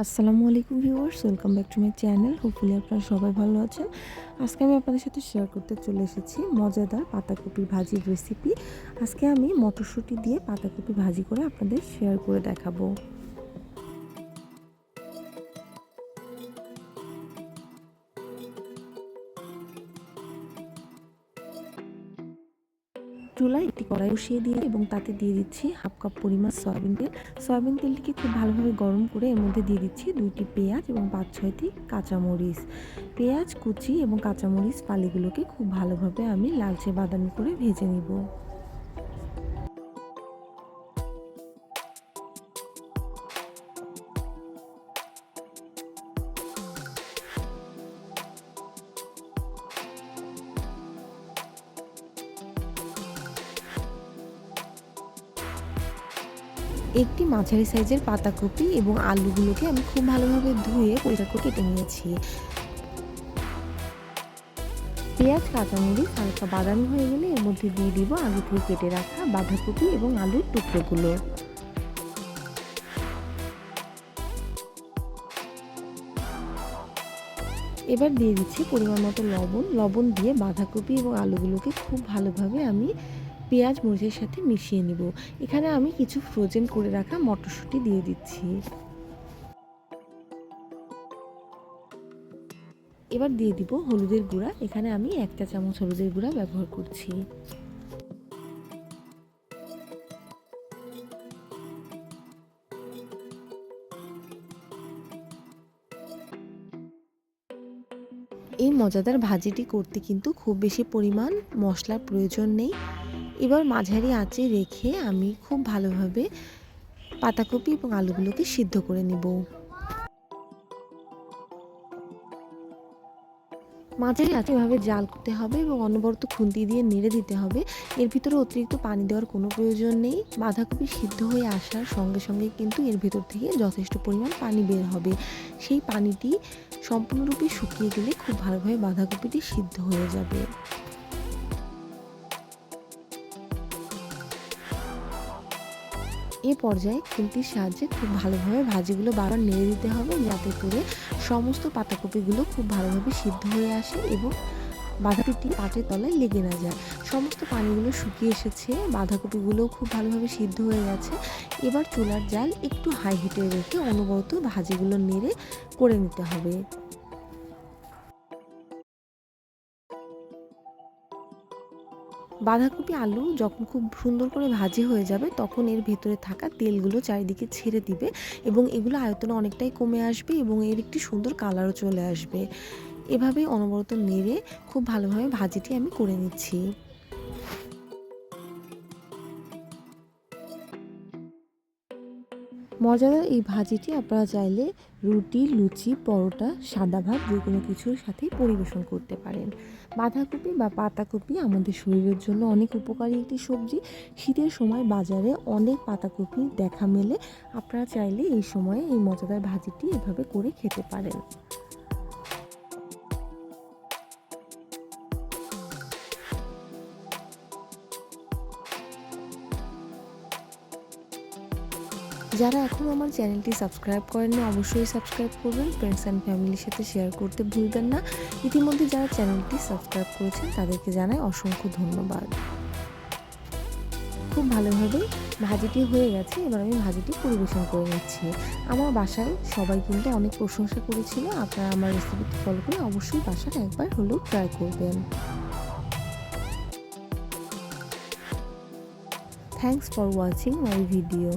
আসসালামু আলাইকুম viewers, welcome back to my channel. Hopefully আপনারা সবাই ভালো আছেন। আজকে আমি আপনাদের সাথে শেয়ার করতে চলে এসেছি মজাদার পাতাকপির ভাজির রেসিপি আজকে আমি মটরশুঁটি দিয়ে পাতাকপি ভাজি করে আপনাদের শেয়ার করে দেখাবো। চুলায় একটি কড়াই বসিয়ে দিয়ে এবং তাতে দিয়ে দিচ্ছি হাফ কাপ পরিমাণ সয়াবিন তেল। সয়াবিন তেলটিকে খুব ভালোভাবে গরম করে এর মধ্যে দিয়ে দিচ্ছি দুইটি পেঁয়াজ এবং পাঁচ ছয়টি কাঁচামরিচ। পেঁয়াজ, কুচি এবং কাঁচামরিচ পালিগুলোকে খুব ভালোভাবে আমি লালচে বাদামি করে ভেজে নিব। একটি মাঝারি সাইজের পাতাকপি এবং আলুগুলোকে আমি খুব ভালোভাবে ধুয়ে পরিষ্কার করে কেটে নিয়েছি। পেঁয়াজ, কাঁচামরিচ হালকা বাদামি হয়ে গেলে এর মধ্যে দিয়ে দিব আগে থেকে কেটে রাখা বাঁধাকপি এবং আলুর টুকরোগুলো। এবার দিয়ে দিচ্ছি পরিমাণ মতো লবণ। লবণ দিয়ে বাঁধাকপি এবং আলুগুলোকে খুব ভালোভাবে আমি পেঁয়াজ মরিচের সাথে মিশিয়ে নিব। এখানে আমি কিছু ফ্রোজেন করে রাখা মটরশুঁটি দিয়ে দিচ্ছি। এবার দিয়ে দিব হলুদের গুঁড়া। এখানে আমি এক চা চামচ হলুদের গুঁড়া ব্যবহার করছি। এই মজাদার ভাজিটি করতে কিন্তু খুব বেশি পরিমাণ মশলার প্রয়োজন নেই। এবার মাঝারি আঁচে রেখে আমি খুব ভালোভাবে পাতাকপি এবং আলুগুলোকে সিদ্ধ করে নিব। মাঝারি আঁচে এভাবে জাল করতে হবে এবং অনবরত খুন্তি দিয়ে নেড়ে দিতে হবে। এর ভিতরে অতিরিক্ত পানি দেওয়ার কোনো প্রয়োজন নেই। বাঁধাকপি সিদ্ধ হয়ে আসার সঙ্গে সঙ্গে কিন্তু এর ভিতর থেকে যথেষ্ট পরিমাণ পানি বের হবে। সেই পানিটি সম্পূর্ণরূপে শুকিয়ে গেলে খুব ভালোভাবে বাঁধাকপিটি সিদ্ধ হয়ে যাবে। এ পর্যায়ে খুন্তির সাহায্যে খুব ভালোভাবে ভাজিগুলো বারবার নেড়ে দিতে হবে যাতে করে সমস্ত পাতাকপিগুলো খুব ভালোভাবে সিদ্ধ হয়ে আসে এবং বাঁধাকপিটি পাটের তলায় লেগে না যায়। সমস্ত পানিগুলো শুকিয়ে এসেছে, বাঁধাকপিগুলোও খুব ভালোভাবে সিদ্ধ হয়ে গেছে। এবার চুলার জাল একটু হাই হিটে রেখে অনবরত ভাজিগুলো নেড়ে করে নিতে হবে। বাঁধাকপি আলু যখন খুব সুন্দর করে ভাজি হয়ে যাবে, তখন এর ভেতরে থাকা তেলগুলো চারিদিকে ছেড়ে দিবে এবং এগুলো আয়তনে অনেকটাই কমে আসবে এবং এর একটি সুন্দর কালারও চলে আসবে। এভাবেই অনবরত নেড়ে খুব ভালোভাবে ভাজিটি আমি করে নিচ্ছি। মজাদার এই ভাজিটি আপনারা চাইলে রুটি, লুচি, পরোটা, সাদা ভাত যে কোনো কিছুর সাথেই পরিবেশন করতে পারেন। বাঁধাকপি বা পাতাকপি আমাদের শরীরের জন্য অনেক উপকারী একটি সবজি। শীতের সময় বাজারে অনেক পাতাকপি দেখা মেলে। আপনারা চাইলে এই সময়ে এই মজাদার ভাজিটি এভাবে করে খেতে পারেন। যারা এখনও আমার চ্যানেলটি সাবস্ক্রাইব করেননি, অবশ্যই সাবস্ক্রাইব করবেন। ফ্রেন্ডস অ্যান্ড ফ্যামিলির সাথে শেয়ার করতে ভুলবেন না। ইতিমধ্যে যারা চ্যানেলটি সাবস্ক্রাইব করেছেন, তাদেরকে জানাই অসংখ্য ধন্যবাদ। খুব ভালোভাবে ভাজিটি হয়ে গেছে, এবার আমি ভাজিটি পরিবেশন করে নিচ্ছি। আমার বাসায় সবাই কিন্তু অনেক প্রশংসা করেছিল, আপনারা আমার রেসিপিটি ফলো করে অবশ্যই বাসায় একবার হলেও ট্রাই করবেন। Thanks for watching my video